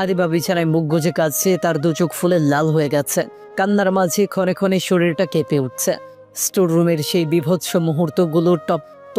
আদিবা বিছানায় মুখ গুজে কাঁদছে, তার দু চোখ ফুলে লাল হয়ে গেছে। কান্নার মাঝে ক্ষণে ক্ষণে শরীরটা কেঁপে উঠছে। স্টোর রুমের সেই বিভৎস মুহূর্তগুলো টপ্ত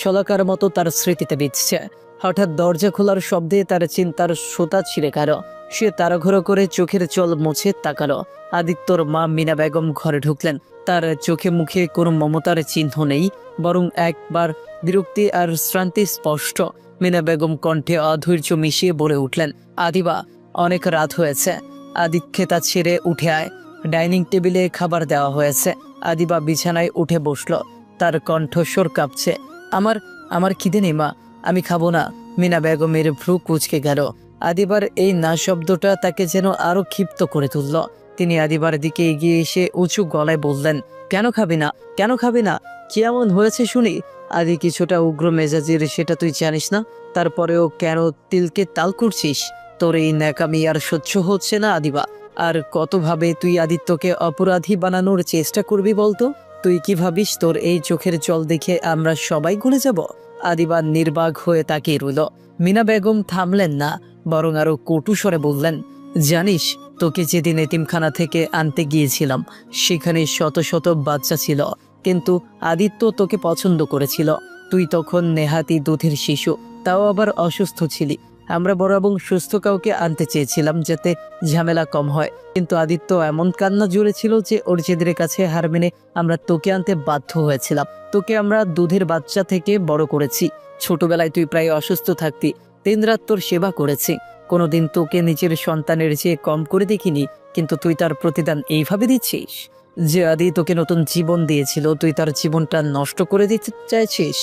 শলাকার মতো তার স্মৃতিতে বিচ্ছে হঠাৎ দরজা খোলার শব্দে তার চিন্তার সোতা ছিঁড়ে গেল। সে তাড়াঘড়ো করে চোখের জল মুছে তাকালো। আদিত্যর মা মিনা বেগম ঘরে ঢুকলেন। তার চোখে মুখে কোনো মমতার চিহ্ন নেই, বরং একবার বিরক্তি আর শ্রান্তি স্পষ্ট। মিনা বেগম কণ্ঠে অধৈর্য মিশিয়ে বলে উঠলেন, আদিবা, অনেক রাত হয়েছে। আদি খেতা ছেড়ে উঠে আয়। ডাইনিং টেবিলে খাবার দেওয়া হয়েছে। আদিবা বিছানায় উঠে বসল। তার কণ্ঠস্বর কাঁপছে। আমার আমার খিদে নেই মা, আমি খাব না। মিনা বেগমের ভ্রু কুচকে গেল। আদিবার এই না শব্দটা তাকে যেন আরও ক্ষিপ্ত করে তুলল। তিনি আদিবার দিকে এগিয়ে এসে উঁচু গলায় বললেন কেন খাবি না? কেন খাবি না? কি এমন হয়েছে শুনি? আদি কিছুটা উগ্র মেজাজের, সেটা তুই জানিস না? তারপরেও কেন তিলকে তাল করছিস? তোর এই ন্যাকামি আর সহ্য হচ্ছে না, আদিবা। আর কতভাবে তুই আদিত্যকে অপরাধী বানানোর চেষ্টা করবি বলতো? তুই কি ভাবিস তোর এই চোখের জল দেখে আমরা সবাই গলে যাব? আদিবা নির্বাক হয়ে তাকিয়ে রইল। মিনা বেগম থামলেন না, বরং আরও কটু স্বরে বললেন, জানিস তোকে যেদিন এতিমখানা থেকে আনতে গিয়েছিলাম, সেখানে শত শত বাচ্চা ছিল, কিন্তু আদিত্য তোকে পছন্দ করেছিল। তুই তখন নেহাতি দুধের শিশু, তাও আবার অসুস্থ ছিলি। আমরা বড় এবং সুস্থ কাউকে আনতে চেয়েছিলাম যাতে ঝামেলা কম হয়। কিন্তু আদিত্য এমন কান্না জুড়েছিল যে অরিজিদের কাছে হার মেনে আমরা তোকে আনতে বাধ্য হয়েছিলাম। তোকে আমরা দুধের বাচ্চা থেকে বড় করেছি। ছোটবেলায় তুই প্রায় অসুস্থ থাকতি দিন রাত তোর সেবা করেছি। কোনোদিন তোকে নিজের সন্তানের চেয়ে কম করে দেখিনি, কিন্তু তুই তার প্রতিদান এইভাবে দিচ্ছিস? যে আদি তোকে নতুন জীবন দিয়েছিল, তুই তার জীবনটা নষ্ট করে দিতে চাইছিস?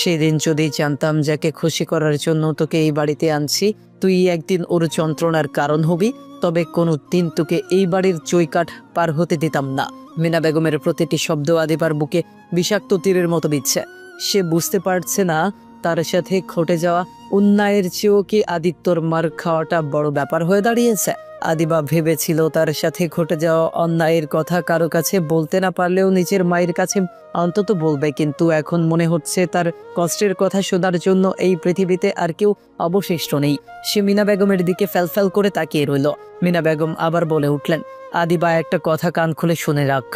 সেদিন যদি জানতাম যাকে খুশি করার জন্য তোকে এই বাড়িতে আনছি, তুই একদিন ওর যন্ত্রণার কারণ হবি, তবে কোনো দিন তোকে এই বাড়ির চৈকাঠ পার হতে দিতাম না। মিনা বেগমের প্রতিটি শব্দ আদিবার বুকে বিষাক্ত তীরের মতো দিচ্ছে। সে বুঝতে পারছে না তার সাথে ঘটে যাওয়া অন্যায়ের চেয়েও কি আদিত্যর মার খাওয়াটা বড় ব্যাপার হয়ে দাঁড়িয়েছে? আদিবা ভেবেছিল তার সাথে ঘটে যাওয়া অন্যায়ের কথা কারও কাছে বলতে না পারলেও নিজের মায়ের কাছে অন্তত বলবে, কিন্তু এখন মনে হচ্ছে তার কষ্টের কথা শোনার জন্য এই পৃথিবীতে আর কেউ অবশিষ্ট নেই। সে মিনা বেগমের দিকে ফ্যালফ্যাল করে তাকিয়ে রইল। মিনা বেগম আবার বলে উঠলেন, আদিবা, একটা কথা কান খুলে শুনে রাখ।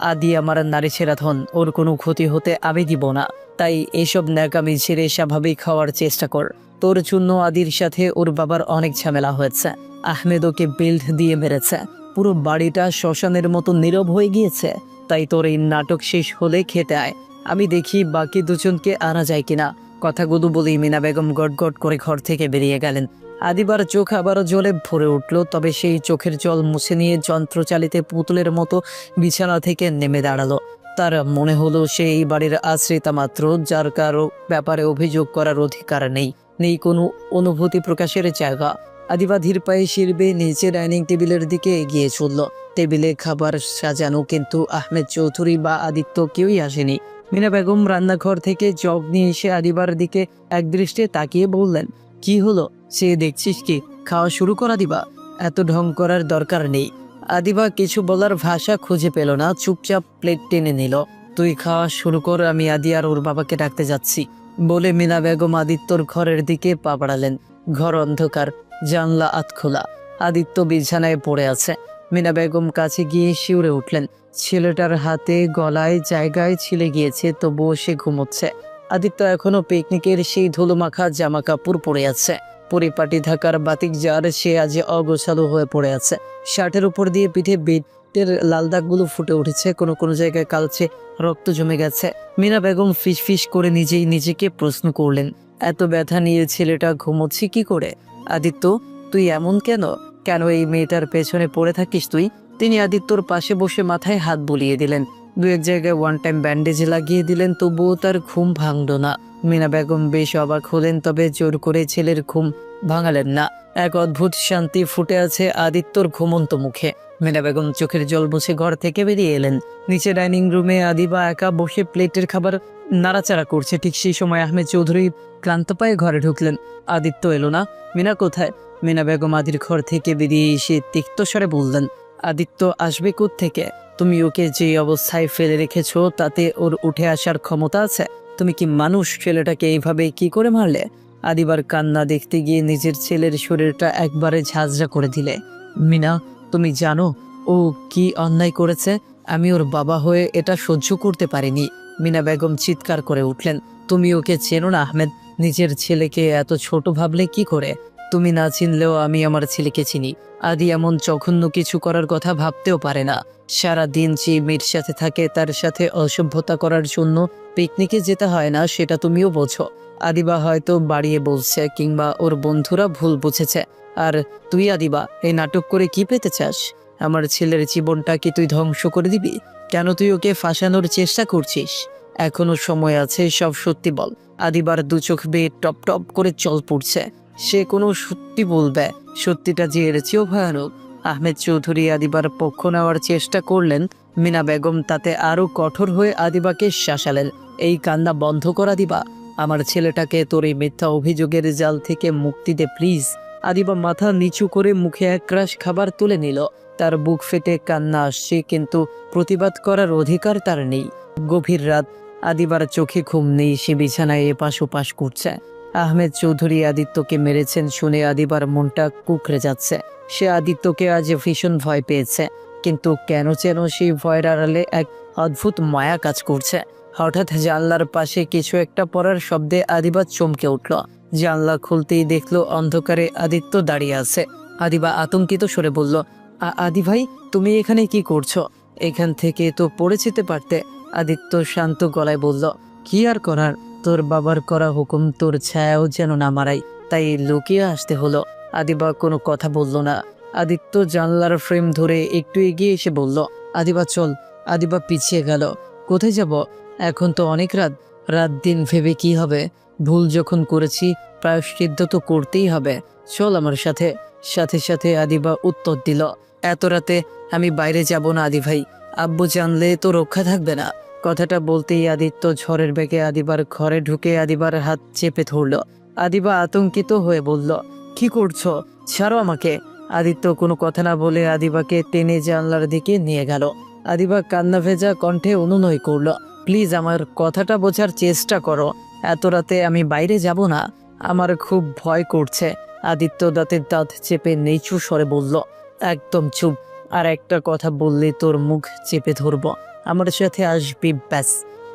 আদি আমার নারী ছেড়া ধন, ওর কোনো ক্ষতি হতে আমি দিব না। তাই এসব ন্যাকামি ছেড়ে স্বাভাবিক হওয়ার চেষ্টা কর। তোর জন্য আদির সাথে ওর বাবার অনেক ঝামেলা হয়েছে। আহমেদ ওকে বিল্ড দিয়ে মেরেছে। পুরো বাড়িটা শ্মশানের মতো নীরব হয়ে গিয়েছে। তাই তোর এই নাটক শেষ হলে খেতে আয়। আমি দেখি বাকি দুজনকে আনা যায় কিনা। কথাগুলো বলেই মিনা বেগম গট গট করে ঘর থেকে বেরিয়ে গেলেন। আদিবার চোখ আবারও জলে ভরে উঠল, তবে সেই চোখের জল মুছে নিয়ে যন্ত্রচালিতে পুতুলের মতো বিছানা থেকে নেমে দাঁড়াল। তার মনে হলো সে এই বাড়ির আশ্রিতা মাত্র, যার কারও ব্যাপারে অভিযোগ করার অধিকার নেই নেই কোনো অনুভূতি প্রকাশের জায়গা। আদিবা ধীর পায়ে শিরবে, নিচে ডাইনিং টেবিলের দিকে এগিয়ে চলল। টেবিলে খাবার সাজানো কিন্তু আহমেদ চৌধুরী বা আদিত্য কেউই আসেনি। মিনা বেগম রান্নাঘর থেকে জগ নিয়ে এসে আদিবার দিকে একদৃষ্টে তাকিয়ে বললেন কি হলো? সে দেখছিস কি? খাওয়া শুরু করা দিবা। এত ঢং করার দরকার নেই। আদিবা কিছু বলার ভাষা খুঁজে পেল না, চুপচাপ প্লেট টেনে নিল। তুই খাওয়া শুরু কর, আমি আদি আর ওর বাবাকে ডাকতে যাচ্ছি। বলে মিনা বেগম আদিত্যর ঘরের দিকে পা বাড়ালেন। ঘর অন্ধকার, জানলা আতখোলা আদিত্য বিছানায় পড়ে আছে। মিনা বেগম কাছে গিয়ে শিউরে উঠলেন। ছেলেটার হাতে গলায় জায়গায় ছিলে গিয়েছে, তবুও সে ঘুমোচ্ছে। আদিত্য এখনও পিকনিকের সেই ধুলোমাখা জামা কাপড় পরে আছে। পরিপাটি থাকার বাতিক যার সে আজ অগোছালো হয়ে পড়ে আছে। শার্টের উপর দিয়ে পিঠে বেটের লাল দাগগুলো ফুটে উঠেছে। কোনো কোনো জায়গায় কালচে রক্ত জমে গেছে। মিনা বেগম ফিস ফিস করে নিজেই নিজেকে প্রশ্ন করলেন, এত ব্যথা নিয়ে ছেলেটা ঘুমোচ্ছে কি করে? আদিত্য, তুই এমন কেন? কেন এই মেয়েটার পেছনে পড়ে থাকিস তুই? তিনি আদিত্যর পাশে বসে মাথায় হাত বুলিয়ে দিলেন দু এক জায়গায় ওয়ান টাইম ব্যান্ডেজ লাগিয়ে দিলেন, তবুও তার ঘুম ভাঙল না। মিনা বেগম বেশ অবাক হলেন, তবে জোর করে ছেলের ঘুম ভাঙালেন না। এক অদ্ভুত শান্তি ফুটে আছে আদিত্যর ঘুমন্ত মুখে। মিনা বেগম চোখের জল মুছে ঘর থেকে বেরিয়ে এলেন। নিচে ডাইনিং রুমে আদিবা একা বসে প্লেটের খাবার নাড়াচাড়া করছে। ঠিক সেই সময় আহমেদ চৌধুরী ক্লান্ত পায়ে ঘরে ঢুকলেন। আদিত্য এলো না। মিনা কোথায়? মিনা বেগম আদির ঘর থেকে বেরিয়ে এসে তিক্ত স্বরে বললেন আদিত্য আসবে থেকে তুমি ওকে যে অবস্থায় ফেলে রেখেছো, তাতে ওর উঠে আসার ক্ষমতা আছে? তুমি কি মানুষ ছেলেটাকে এইভাবে কি করে মারলে? আদিবার কান্না দেখতে গিয়ে নিজের ছেলের শরীরটা একবারে ঝাঁঝরা করে দিলে। মিনা, তুমি জানো, ও কি অন্যায় করেছে? আমি ওর বাবা হয়ে এটা সহ্য করতে পারিনি। মিনা বেগম চিৎকার করে উঠলেন, তুমি ওকে চেনো না, আহমেদ? নিজের ছেলেকে এত ছোট ভাবলে কি করে? তুমি না চিনলেও আমি আমার ছেলেকে চিনি। আদি এমন জঘন্য কিছু করার কথা ভাবতেও পারে না। সারা দিন যে মেয়ের সাথে থাকে, তার সাথে অসভ্যতা করার জন্য পিকনিকে যেতে হয় না, সেটা তুমিও বোঝো। আদিবা হয়তো বাড়িয়ে বলছে, কিংবা ওর বন্ধুরা ভুল বুঝেছে। আর তুই আদিবা, এই নাটক করে কি পেতে চাস? আমার ছেলের জীবনটা কি তুই ধ্বংস করে দিবি? কেন তুই ওকে ফাঁসানোর চেষ্টা করছিস? এখনও সময় আছে, সব সত্যি বল। আদিবার দু চোখ বেয়ে টপ টপ করে জল পড়ছে। সে কোনো সত্যি বলবে। সত্যিটা যে এর চেয়েও ভয়ানক। আহমেদ চৌধুরী আদিবার পক্ষ নেওয়ার চেষ্টা করলেন। মিনা বেগম তাতে আরও কঠোর হয়ে আদিবাকে শাসালেন। এই কান্না বন্ধ করা দিবা আমার ছেলেটাকে তোর এই মিথ্যা অভিযোগের জাল থেকে মুক্তি দে প্লিজ আদিবা মাথা নিচু করে মুখে এক ক্রাশ খাবার তুলে নিল। তার বুক ফেটে কান্না আসছে, কিন্তু প্রতিবাদ করার অধিকার তার নেই। গভীর রাত আদিবার চোখে ঘুম নেই, সে বিছানায় এপাশ ওপাশ করছে। আহমেদ চৌধুরী আদিত্যকে মেরেছেন শুনে আদিবার মনটা কুকড়ে যাচ্ছে। সে আদিত্যকে আজ ভীষণ ভয় পেয়েছে, কিন্তু কেন যেন সেই ভয়ের আড়ালে এক অদ্ভুত মায়া কাজ করছে। হঠাৎ জানলার পাশে কিছু একটা পড়ার শব্দে আদিবা চমকে উঠল। জানলা খুলতেই দেখল অন্ধকারে আদিত্য দাঁড়িয়ে আছে। আদিবা আতঙ্কিত সরে বলল, "আ- আদি ভাই, তুমি এখানে কি করছ? এখান থেকে তো পড়ে যেতে পারতে। আদিত্য শান্ত গলায় বলল, কি আর করার? তোর বাবার করা হুকুম তোর ছায়াও যেন না মারাই তাই লুকিয়ে আসতে হলো। আদিবা কোনো কথা বলল না। আদিত্য জানলার ফ্রেম ধরে একটু এগিয়ে এসে বলল, আদিবা, চল। আদিবা পিছিয়ে গেল। কোথায় যাব? এখন তো অনেক রাত। রাত দিন ভেবে কি হবে? ভুল যখন করেছি, প্রায়শ্চিত্ত তো করতেই হবে। চল আমার সাথে। সাথে সাথে আদিবা উত্তর দিল, এত রাতে আমি বাইরে যাব না আদি ভাই। আব্বু জানলে তো রক্ষা থাকবে না। কথাটা বলতেই আদিত্য ঝড়ের বেগে আদিবার ঘরে ঢুকে আদিবার হাত চেপে ধরল। আদিবা আতঙ্কিত হয়ে বলল, কি করছ? ছাড়ো আমাকে। আদিত্য কোনো কথা না বলে আদিবাকে টেনে জানলার দিকে নিয়ে গেল। আদিবা কান্না ভেজা কণ্ঠে অনুনয় করল, প্লিজ আমার কথাটা বোঝার চেষ্টা করো। এত রাতে আমি বাইরে যাব না। আমার খুব ভয় করছে। আদিত্য দাঁতের দাঁত চেপে নিচু স্বরে বলল, একদম চুপ। আর একটা কথা বললে তোর মুখ চেপে ধরব। আমার সাথে আসবি, ব্যাস।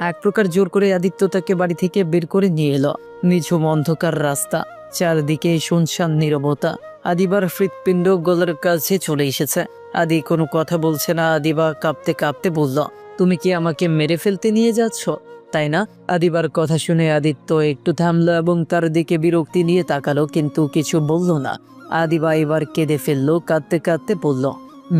এক প্রকার জোর করে আদিত্য তাকে বাড়ি থেকে বের করে নিয়ে এলো। নিঝুম অন্ধকার রাস্তা, চারদিকে শুনশান নীরবতা। আদিবার হৃৎপিণ্ড গলার কাছে চলে এসেছে। আদি কোনো কথা বলছে না, আদিবা কাঁপতে কাঁপতে বলল, তুমি কি আমাকে মেরে ফেলতে নিয়ে যাচ্ছ? তাই না? আদিবার কথা শুনে আদিত্য একটু থামলো এবং তার দিকে বিরক্তি নিয়ে তাকালো, কিন্তু কিছু বলল না। আদিবা এবার কেঁদে ফেলল, কাঁদতে কাঁদতে বলল,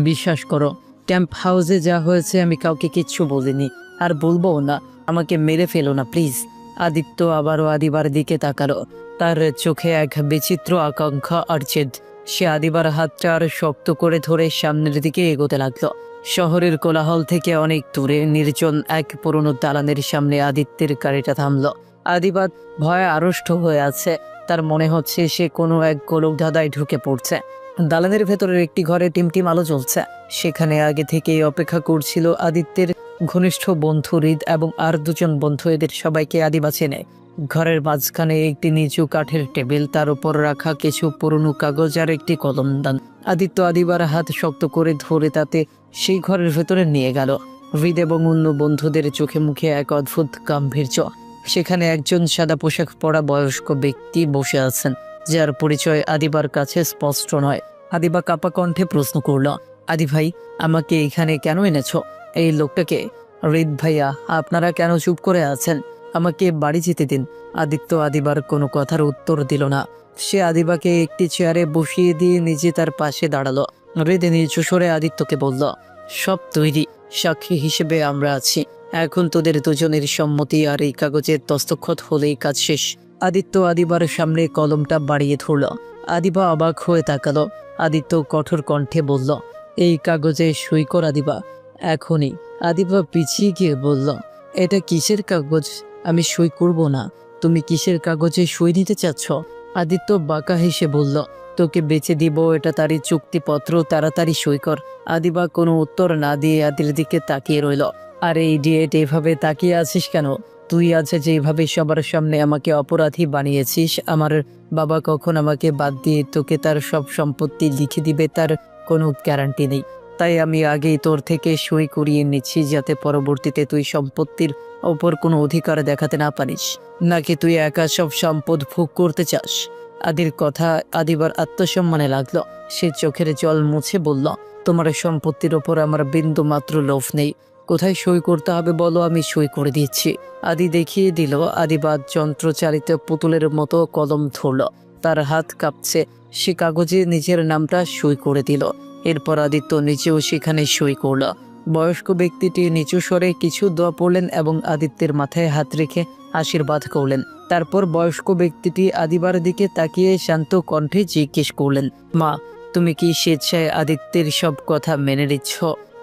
বিশ্বাস করো ক্যাম্প হাউসে যা হয়েছে, আমি কাউকে কিচ্ছু বলিনি। আর বলব না, আমাকে মেরে ফেলো না, প্লিজ। আদিত্য আবারও আদিবার দিকে তাকালো। তার চোখে এক বিচিত্র আকাঙ্ক্ষা আর জেদ। সে আদিবার হাতটা আর শক্ত করে ধরে সামনের দিকে এগোতে লাগল। শহরের কোলাহল থেকে অনেক দূরে নির্জন এক পুরনো দালানের সামনে আদিত্যের গাড়িটা থামলো। আদিবাদ ভয়ে আড়ষ্ট হয়ে আছে। তার মনে হচ্ছে সে কোনো এক গোলক ধাঁধায় ঢুকে পড়ছে। দালানের ভেতরের একটি ঘরে টিমটিম আলো জ্বলছে। সেখানে আগে থেকেই অপেক্ষা করছিল আদিত্যের ঘনিষ্ঠ বন্ধু হৃদ এবং আর দুজন বন্ধু, এদের সবাইকে আদিবা চেনে ঘরের মাঝখানে একটি নিচু কাঠের টেবিল, তার উপর রাখা কিছু পুরনো কাগজ আর একটি কলমদান আদিত্য আদিবার হাত শক্ত করে ধরে তাতে সেই ঘরের ভেতরে নিয়ে গেল। হৃদ এবং অন্য বন্ধুদের চোখে মুখে এক অদ্ভুত গাম্ভীর্য। সেখানে একজন সাদা পোশাক পরা বয়স্ক ব্যক্তি বসে আছেন। যার পরিচয় আদিবার কাছে স্পষ্ট নয়। আদিবা কাপা কণ্ঠে প্রশ্ন করল, আদি ভাই, আমাকে এখানে কেন এনেছো? এই লোকটাকে, হৃদ ভাইয়া, আপনারা কেন চুপ করে আছেন? আমাকে বাড়ি যেতে দিন। আদিত্য আদিবার কোনো কথার উত্তর দিল না। সে আদিবাকে একটি চেয়ারে বসিয়ে দিয়ে নিজে তার পাশে দাঁড়াল। হৃদ নিচু সরে আদিত্যকে বলল, সব তৈরি, সাক্ষী হিসেবে আমরা আছি। এখন তোদের দুজনের সম্মতি আর এই কাগজের দস্তখত হলেই কাজ শেষ। আদিত্য আদিবার সামনে কলমটা বাড়িয়ে ধরল। আদিবা অবাক হয়ে তাকালো। আদিত্য কঠোর কণ্ঠে বলল, এই কাগজে সই কর আদিবা, এখনই। আদিবা পিছিয়ে গিয়ে বলল, এটা কিসের কাগজ? আমি সই করব না। তুমি কিসের কাগজে সই নিতে চাচ্ছ? আদিত্য বাঁকা হেসে বলল, তোকে বেছে দিব, এটা তারই চুক্তিপত্র, তাড়াতাড়ি সই কর। আদিবা কোনো উত্তর না দিয়ে আদির দিকে তাকিয়ে রইল, আরে ইডিয়েট এভাবে তাকিয়ে আছিস কেন? তুই আজ যেভাবে সবার সামনে আমাকে অপরাধী বানিয়েছিস, আমার বাবা কখন আমাকে বাদ দিয়ে তোকে তার সব সম্পত্তি লিখে দিবে তার কোনো গ্যারান্টি নেই। তাই আমি আগেই তোর থেকে সই করিয়ে নিচ্ছি যাতে পরবর্তীতে তুই সম্পত্তির ওপর কোনো অধিকার দেখাতে না পারিস। নাকি তুই একা সব সম্পদ ভোগ করতে চাস? আদির কথা আদিবার আত্মসম্মানে লাগল। সে চোখের জল মুছে বলল, তোমার সম্পত্তির ওপর আমার বিন্দু মাত্র লোভ নেই। কোথায় সই করতে হবে বলো, আমি সই করে দিচ্ছি আদি দেখিয়ে দিল, আদিবাদ যন্ত্রচালিত পুতুলের মতো কলম ধরল। তার হাত কাঁপছে। সে কাগজে নিজের নামটা সই করে দিল। এরপর আদিত্য নিচেও সেখানে সই করল। বয়স্ক ব্যক্তিটি নিচু স্বরে কিছু দোয়া পড়লেন এবং আদিত্যের মাথায় হাত রেখে আশীর্বাদ করলেন। তারপর বয়স্ক ব্যক্তিটি আদিবার দিকে তাকিয়ে শান্ত কণ্ঠে জিজ্ঞেস করলেন, মা, তুমি কি স্বেচ্ছায় আদিত্যের সব কথা মেনে নিচ্ছ?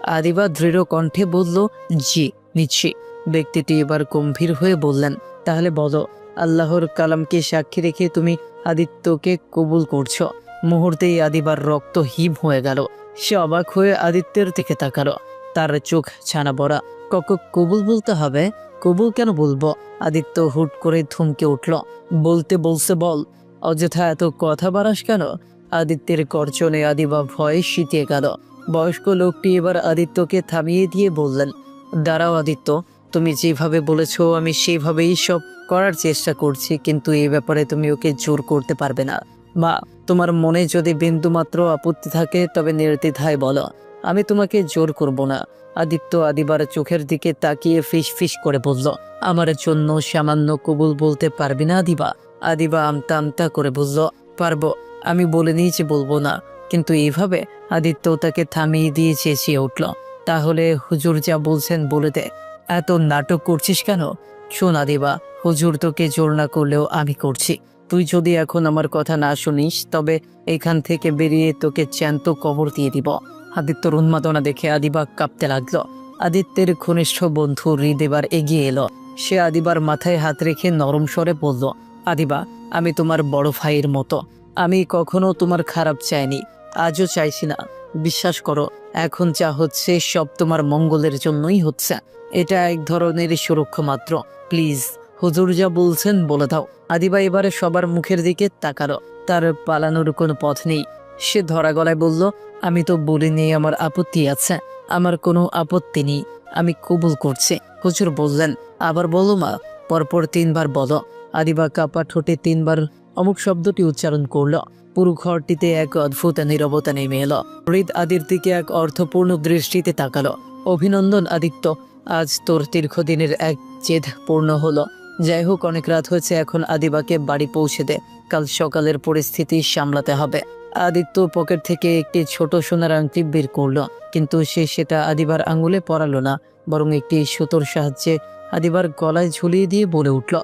আদিবা দৃঢ় কণ্ঠে বলল, জি, নিচ্ছি। ব্যক্তিটি এবার গম্ভীর হয়ে বললেন, তাহলে বলো, আল্লাহর কালামকে সাক্ষী রেখে তুমি আদিত্যকে কবুল করছ? মুহূর্তেই আদিবার রক্ত হিম হয়ে গেল। সে অবাক হয়ে আদিত্যের দিকে তাকালো। তার চোখ ছানা বড়া। কক কবুল বলতে হবে? কবুল কেন বলব? আদিত্য হুট করে থমকে উঠল। বলতে বলছে, বল, অযথা এত কথা বাড়াস কেন? আদিত্যের গর্জনে আদিবা ভয়ে শীতিয়ে গেল। বয়স্ক লোকটি এবার আদিত্যকে থামিয়ে দিয়ে বললেন, দাঁড়াও আদিত্য, তুমি যেভাবে বলেছ আমি সেইভাবেই সব করার চেষ্টা করছি, কিন্তু এই ব্যাপারে তুমি ওকে জোর করতে পারবে না। মা, তোমার মনে যদি বিন্দুমাত্র আপত্তি থাকে, তবে নির্দ্বিধায় বলো। আমি তোমাকে জোর করব না। আদিত্য আদিবার চোখের দিকে তাকিয়ে ফিস ফিস করে বলল, আমার জন্য সামান্য কবুল বলতে পারবি না আদিবা। আদিবা আমতা আমতা করে বলল, পারব। আমি বলে নিয়েছি বলব না। কিন্তু এইভাবে আদিত্য তাকে থামিয়ে দিয়ে চেঁচিয়ে উঠল। তাহলে হুজুর যা বলছেন বলে দে। এত নাটক করছিস কেন? শোন আদিবা, হুজুর তোকে জোর না করলেও আমি করছি। তুই যদি এখন আমার কথা না শুনিস, তবে এখান থেকে বেরিয়ে তোকে চ্যান্ত কবর দিয়ে দিব। আদিত্যর উন্মাদনা দেখে আদিবা কাঁপতে লাগল। আদিত্যের ঘনিষ্ঠ বন্ধু হৃদ এবার এগিয়ে এলো। সে আদিবার মাথায় হাত রেখে নরম স্বরে বলল, আদিবা, আমি তোমার বড় ভাইয়ের মতো। আমি কখনো তোমার খারাপ চাইনি। আজও চাইছি না। বিশ্বাস করো, এখন যা হচ্ছে সব তোমার মঙ্গলের জন্যই হচ্ছে। এটা এক ধরনের সুরক্ষা মাত্র। প্লিজ, হুজুর যা বলছেন বলে দাও। আদিবা এবারে সবার মুখের দিকে তাকালো। তার পালানোর কোনো পথ নেই। সে ধরা গলায় বলল, আমি তো বলিনি আমার আপত্তি আছে। আমার কোনো আপত্তি নেই। আমি কবুল করছি। হুজুর বললেন, আবার বলো মা, পরপর তিনবার বলো। আদিবা কাপা ঠোঁটে তিনবার অমুক শব্দটি উচ্চারণ করল। পুরো ঘরটিতে এক অদ্ভুত নীরবতা নেমে এলো। হৃদ আদির দিকে এক অর্থপূর্ণ দৃষ্টিতে তাকালো। অভিনন্দন, আদিত্য, আজ তোর দীর্ঘদিনের এক জেদ পূর্ণ হলো। যাই হোক, অনেক রাত হয়েছে, এখন আদিবাকে বাড়ি পৌঁছে দে। কাল সকালের পরিস্থিতি সামলাতে হবে। আদিত্য পকেট থেকে একটি ছোট সোনার আংটি বের করল, কিন্তু সে সেটা আদিবার আঙুলে পরালো না, বরং একটি সুতোর সাহায্যে আদিবার গলায় ঝুলিয়ে দিয়ে বলে উঠল,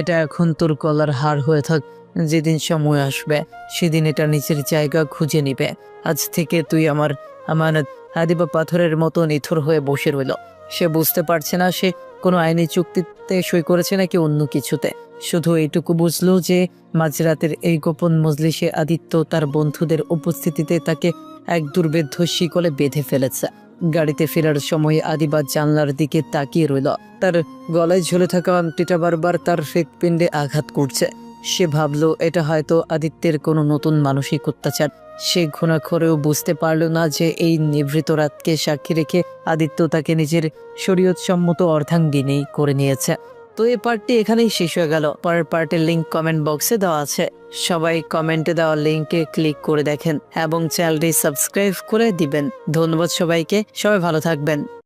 এটা এখন তোর গলার হার হয়ে থাক যেদিন সময় আসবে, সেদিন এটা নিচের জায়গা খুঁজে নিবে। আজ থেকে তুই আমার আমানত আদিবা পাথরের মতো নিথর হয়ে বসে রইল। সে বুঝতে পারছে না সে কোনো আইনি চুক্তিতে সই করেছে নাকি অন্য কিছুতে। শুধু এইটুকু বুঝলো যে, মাঝরাতের এই গোপন মজলিসে আদিত্য তার বন্ধুদের উপস্থিতিতে তাকে এক দুর্বেদ্ধ শিকলে বেঁধে ফেলেছে। গাড়িতে ফেরার সময় আদিবাদ জানলার দিকে তাকিয়ে রইল। তার গলায় ঝুলে থাকা আংটিটা বারবার তার হৃৎপিণ্ডে আঘাত করছে। সে ভাবলো, এটা হয়তো আদিত্যের কোনো নতুন মানসিক অত্যাচার। সে ঘুণাক্ষরেও বুঝতে পারল না যে এই নিভৃত রাতকে সাক্ষী রেখে আদিত্য তাকে নিজের শরীয়তসম্মত অর্ধাঙ্গিনী করে নিয়েছে। তো এই পার্টটি এখানেই শেষ হয়ে গেল। পরের পার্টের লিঙ্ক কমেন্ট বক্সে দেওয়া আছে। সবাই কমেন্টে দেওয়া লিঙ্কে ক্লিক করে দেখেন এবং চ্যানেলটি সাবস্ক্রাইব করে দিবেন। ধন্যবাদ সবাইকে। সবাই ভালো থাকবেন।